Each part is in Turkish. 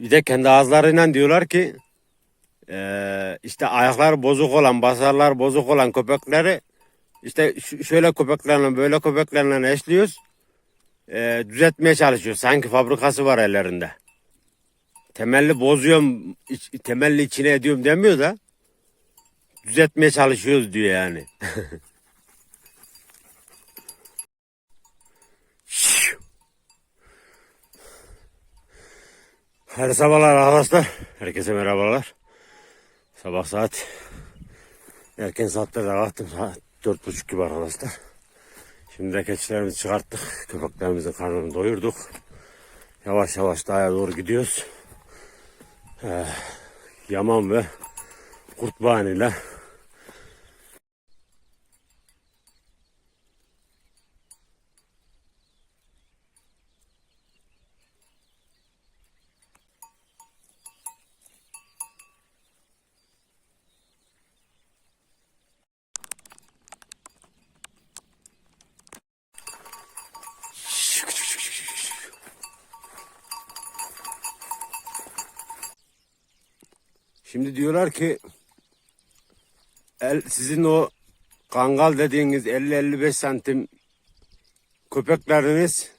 Bir de kendi ağızlarıyla diyorlar ki eee, işte ayakları bozuk olan, basarlar bozuk olan köpekleri işte şöyle köpeklerle böyle köpeklerle eşliyoruz. Eee, düzeltmeye çalışıyor. Sanki fabrikası var ellerinde. Temelli bozuyorum, temelli içine ediyorum demiyor da düzeltmeye çalışıyoruz diyor yani. Her sabahlar arkadaşlar. Herkese merhabalar. Sabah saat erken saatlerde kalktım. Saat dört buçuk gibi arkadaşlar. Şimdi de keçilerimizi çıkarttık. Köpeklerimizin karnını doyurduk. Yavaş yavaş dağa doğru gidiyoruz. Ee, Yaman ve Kurtbağan ile Şimdi diyorlar ki el, sizin o kangal dediğiniz 50-55 santim köpekleriniz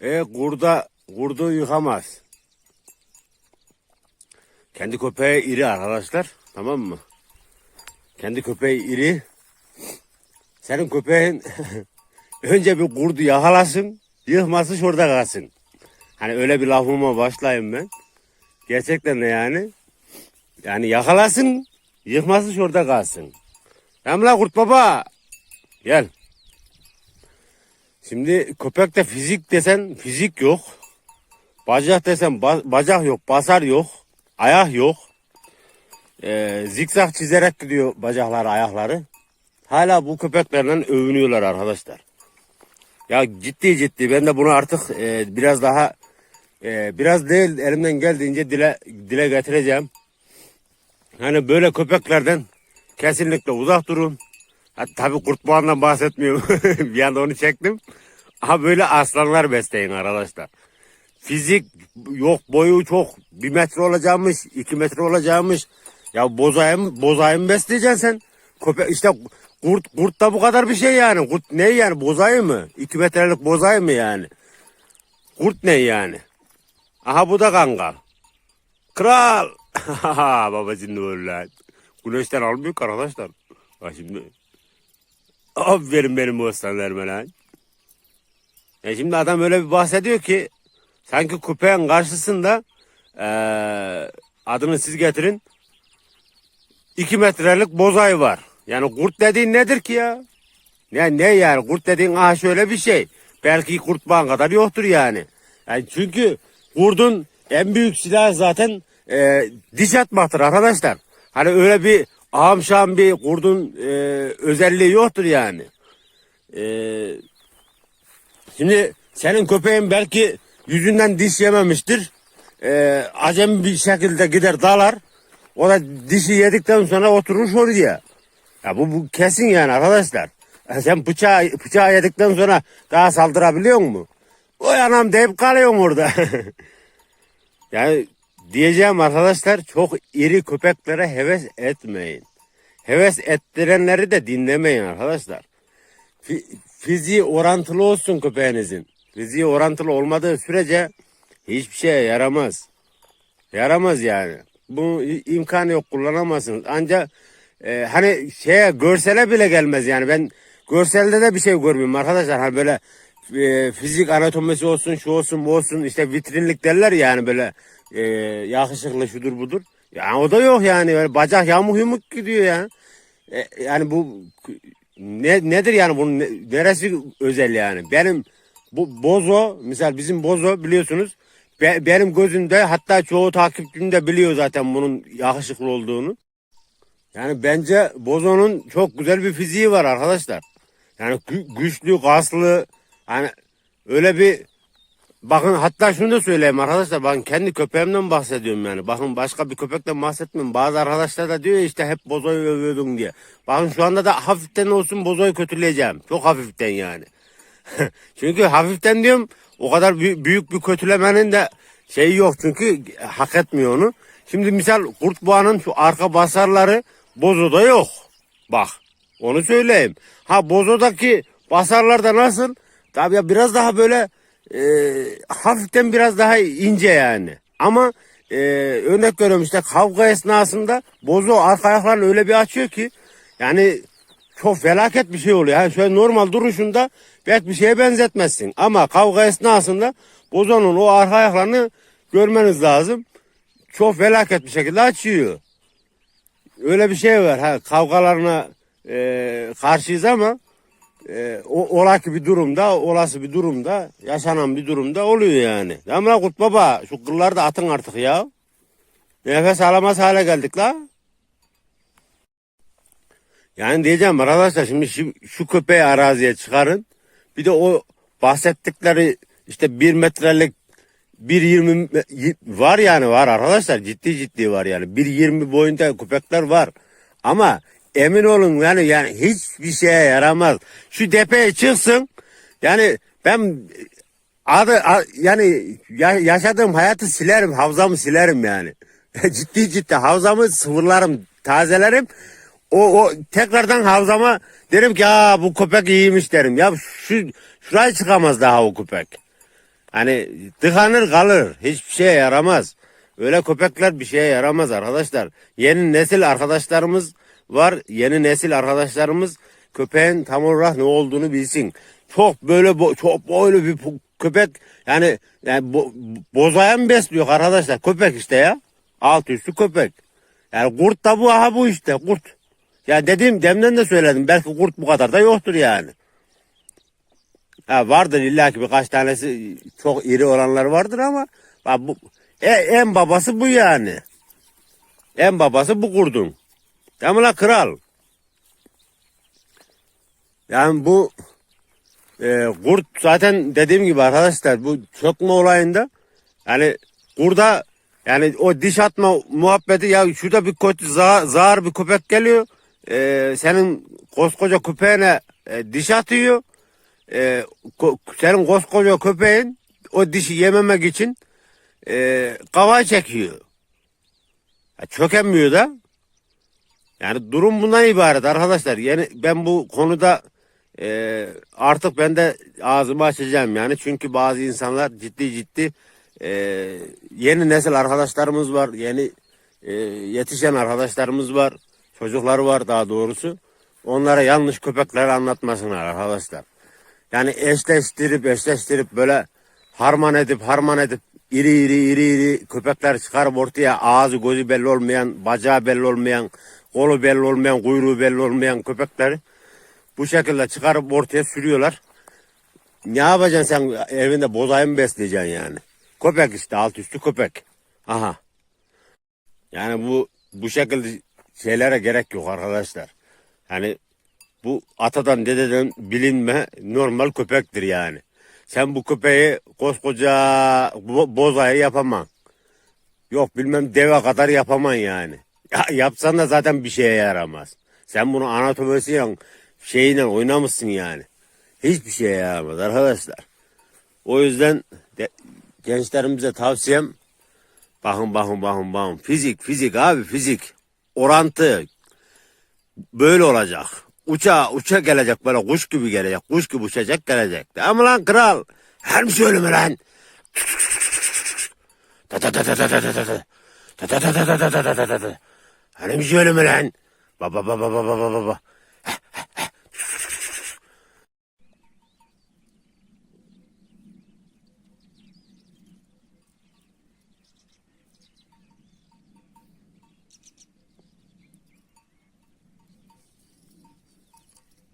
e, kurda kurdu yıkamaz. Kendi köpeği iri arkadaşlar. Tamam mı? Kendi köpeği iri. Senin köpeğin önce bir kurdu yakalasın. Yıkması şurada kalsın. Hani öyle bir lafıma başlayayım ben. Gerçekten de yani. Yani yakalasın, yıkması şurada kalsın. Emla kurt baba. Gel. Şimdi köpekte fizik desen fizik yok. Bacak desen ba- bacak yok, basar yok, ayak yok. Ee, zikzak çizerek gidiyor bacakları, ayakları. Hala bu köpeklerle övünüyorlar arkadaşlar. Ya ciddi ciddi ben de bunu artık e, biraz daha e, biraz değil elimden geldiğince dile dile getireceğim. Hani böyle köpeklerden kesinlikle uzak durun. Ha, tabii kurtboğandan bahsetmiyorum. bir anda onu çektim. Aha böyle aslanlar besleyin arkadaşlar. Fizik yok boyu çok. Bir metre olacakmış, iki metre olacakmış. Ya bozayı mı, bozayı mı besleyeceksin sen? Köpek işte kurt, kurt da bu kadar bir şey yani. Kurt ne yani bozayı mı? İki metrelik bozayı mı yani? Kurt ne yani? Aha bu da kangal. Kral. Babacın ne olur lan. Güneşten almıyor ki arkadaşlar. Bak şimdi. Aferin benim aslanlarıma lan. E şimdi adam öyle bir bahsediyor ki sanki köpeğin karşısında eee, adını siz getirin iki metrelik bozay var. Yani kurt dediğin nedir ki ya? Ne, ne yani kurt dediğin aha şöyle bir şey. Belki kurtbağın kadar yoktur yani. yani çünkü kurdun en büyük silahı zaten e, diş atmaktır arkadaşlar. Hani öyle bir aham bir kurdun e, özelliği yoktur yani. E, şimdi senin köpeğin belki yüzünden diş yememiştir. E, acemi bir şekilde gider dalar. O da dişi yedikten sonra oturur oraya. Ya bu, bu kesin yani arkadaşlar. Sen bıçağı, bıçağı yedikten sonra daha saldırabiliyor musun? O anam deyip kalıyorsun orada. yani diyeceğim arkadaşlar çok iri köpeklere heves etmeyin. Heves ettirenleri de dinlemeyin arkadaşlar. Fi- fiziği orantılı olsun köpeğinizin. Fiziği orantılı olmadığı sürece hiçbir şeye yaramaz. Yaramaz yani. Bu imkanı yok kullanamazsınız. Ancak e, hani şeye görsele bile gelmez yani ben görselde de bir şey görmüyorum arkadaşlar. Hani böyle e, fizik anatomisi olsun şu olsun bu olsun işte vitrinlik derler yani böyle e, yakışıklı şudur budur. Yani o da yok yani böyle bacak yamuk yumuk gidiyor ya. E, yani bu ne, nedir yani bunun ne- neresi özel yani? Benim bu bozo misal bizim bozo biliyorsunuz be- benim gözümde hatta çoğu takipçim de biliyor zaten bunun yakışıklı olduğunu. Yani bence bozonun çok güzel bir fiziği var arkadaşlar. Yani gü- güçlü, kaslı hani öyle bir bakın hatta şunu da söyleyeyim arkadaşlar ben kendi köpeğimden bahsediyorum yani. Bakın başka bir köpekten bahsetmiyorum. Bazı arkadaşlar da diyor ya işte hep bozoyu övüyordun diye. Bakın şu anda da hafiften olsun bozoyu kötüleyeceğim. Çok hafiften yani. Çünkü hafiften diyorum o kadar büyük, bir kötülemenin de Şey yok çünkü hak etmiyor onu. Şimdi misal kurtboğanın şu arka basarları bozoda yok. Bak onu söyleyeyim. Ha bozodaki basarlarda nasıl? Tabii ya biraz daha böyle e, hafiften biraz daha ince yani. Ama e, örnek veriyorum işte kavga esnasında bozo arka ayaklarını öyle bir açıyor ki yani çok felaket bir şey oluyor. Yani şöyle normal duruşunda belki bir şeye benzetmezsin. Ama kavga esnasında bozonun o arka ayaklarını görmeniz lazım. Çok felaket bir şekilde açıyor. Öyle bir şey var. Ha, kavgalarına e, karşıyız ama e, o, olaki bir durumda, olası bir durumda, yaşanan bir durumda oluyor yani. Ama Kurt Baba şu kılları da atın artık ya. Nefes alamaz hale geldik la. Yani diyeceğim arkadaşlar şimdi şu, şu köpeği araziye çıkarın. Bir de o bahsettikleri işte bir metrelik 1.20 var yani var arkadaşlar ciddi ciddi var yani 1.20 boyunda köpekler var ama emin olun yani yani hiçbir şeye yaramaz şu tepeye çıksın yani ben adı a- yani ya- yaşadığım hayatı silerim havzamı silerim yani ciddi ciddi havzamı sıvırlarım tazelerim o, o tekrardan havzama derim ki ya bu köpek iyiymiş derim ya şu şuraya çıkamaz daha o köpek Hani tıkanır kalır. Hiçbir şeye yaramaz. Öyle köpekler bir şeye yaramaz arkadaşlar. Yeni nesil arkadaşlarımız var. Yeni nesil arkadaşlarımız köpeğin tam olarak ne olduğunu bilsin. Çok böyle bo- çok böyle bir köpek yani yani bo- bozayan besliyor arkadaşlar. Köpek işte ya. Alt üstü köpek. Yani kurt da bu aha bu işte kurt. Ya dediğim demden de söyledim. Belki kurt bu kadar da yoktur yani. Ha vardır illa ki birkaç tanesi çok iri olanlar vardır ama bu e- en babası bu yani. En babası bu kurdun. Tamam la kral. Yani bu e, kurt zaten dediğim gibi arkadaşlar bu çökme olayında yani kurda yani o diş atma muhabbeti ya şurada bir kötü za- zar bir köpek geliyor. E, senin koskoca köpeğine e, diş atıyor e, ko- senin koskoca köpeğin o dişi yememek için e, kava çekiyor. Ya çökemiyor da. Yani durum bundan ibaret arkadaşlar. Yani ben bu konuda e, artık ben de ağzımı açacağım yani. Çünkü bazı insanlar ciddi ciddi e, yeni nesil arkadaşlarımız var. Yeni e, yetişen arkadaşlarımız var. Çocukları var daha doğrusu. Onlara yanlış köpekler anlatmasınlar arkadaşlar. Yani eşleştirip eşleştirip böyle harman edip harman edip iri iri iri iri köpekler çıkarıp ortaya ağzı gözü belli olmayan, bacağı belli olmayan, kolu belli olmayan, kuyruğu belli olmayan köpekleri bu şekilde çıkarıp ortaya sürüyorlar. Ne yapacaksın sen evinde bozayı mı besleyeceksin yani? Köpek işte alt üstü köpek. Aha. Yani bu bu şekilde şeylere gerek yok arkadaşlar. Hani bu atadan dededen bilinme normal köpektir yani. Sen bu köpeği koskoca bo- bozayı yapamam. Yok bilmem deve kadar yapamam yani. Ya, yapsan da zaten bir şeye yaramaz. Sen bunu anatomisiyle şeyle oynamışsın yani. Hiçbir şeye yaramaz arkadaşlar. O yüzden de, gençlerimize tavsiyem bakın bakın bakın bakın fizik fizik abi fizik orantı böyle olacak. Uça uça gelecek böyle kuş gibi gelecek. Kuş gibi uçacak gelecek. Ama lan kral. Her mi söyleme lan? Ta ta ta ta ta ta ta ta ta. Ta ta ta ta ta ta ta ta Hani mi söyleme lan? Baba baba baba baba baba.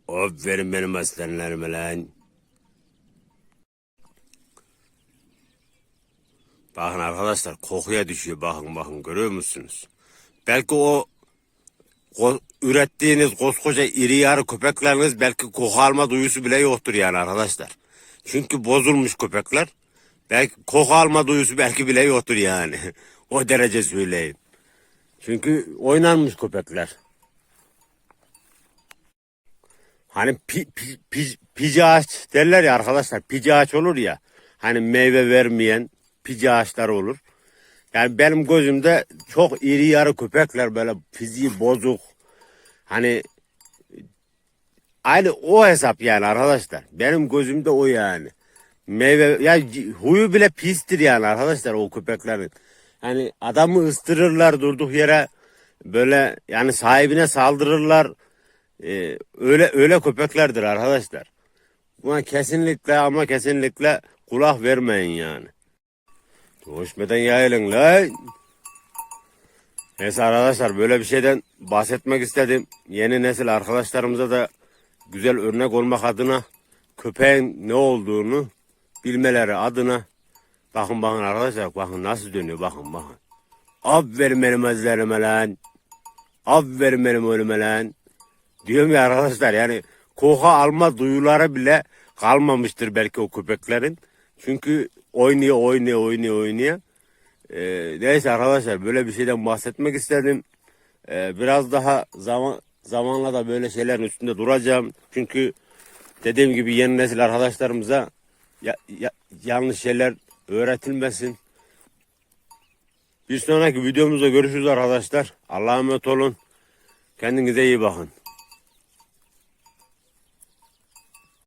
Aferin benim aslanlarıma lan. Bakın arkadaşlar kokuya düşüyor bakın bakın görüyor musunuz? Belki o, ürettiğiniz koskoca iri yarı köpekleriniz belki koku alma duyusu bile yoktur yani arkadaşlar. Çünkü bozulmuş köpekler. Belki koku duyusu belki bile yoktur yani. o derece söyleyeyim. Çünkü oynanmış köpekler. Hani pi, pi, pi, pici ağaç derler ya arkadaşlar. Pici ağaç olur ya. Hani meyve vermeyen pici ağaçları olur. Yani benim gözümde çok iri yarı köpekler böyle fiziği bozuk. Hani aynı o hesap yani arkadaşlar. Benim gözümde o yani. Meyve ya huyu bile pistir yani arkadaşlar o köpeklerin. Hani adamı ıstırırlar durduk yere böyle yani sahibine saldırırlar. Ee, öyle öyle köpeklerdir arkadaşlar. Buna kesinlikle ama kesinlikle kulak vermeyin yani. Hoşmeden yayılın lan. Neyse arkadaşlar böyle bir şeyden bahsetmek istedim. Yeni nesil arkadaşlarımıza da güzel örnek olmak adına köpeğin ne olduğunu bilmeleri adına bakın bakın arkadaşlar bakın nasıl dönüyor bakın bakın. Aferin benim özlerime lan. Aferin benim ölüme lan. Diyorum ya arkadaşlar yani koku alma duyuları bile kalmamıştır belki o köpeklerin. Çünkü oynuyor oynuyor oynuyor oynuyor. Ee, neyse arkadaşlar böyle bir şeyden bahsetmek istedim. Ee, biraz daha zaman zamanla da böyle şeylerin üstünde duracağım. Çünkü dediğim gibi yeni nesil arkadaşlarımıza ya- ya- yanlış şeyler öğretilmesin. Bir sonraki videomuzda görüşürüz arkadaşlar. Allah'a emanet olun. Kendinize iyi bakın.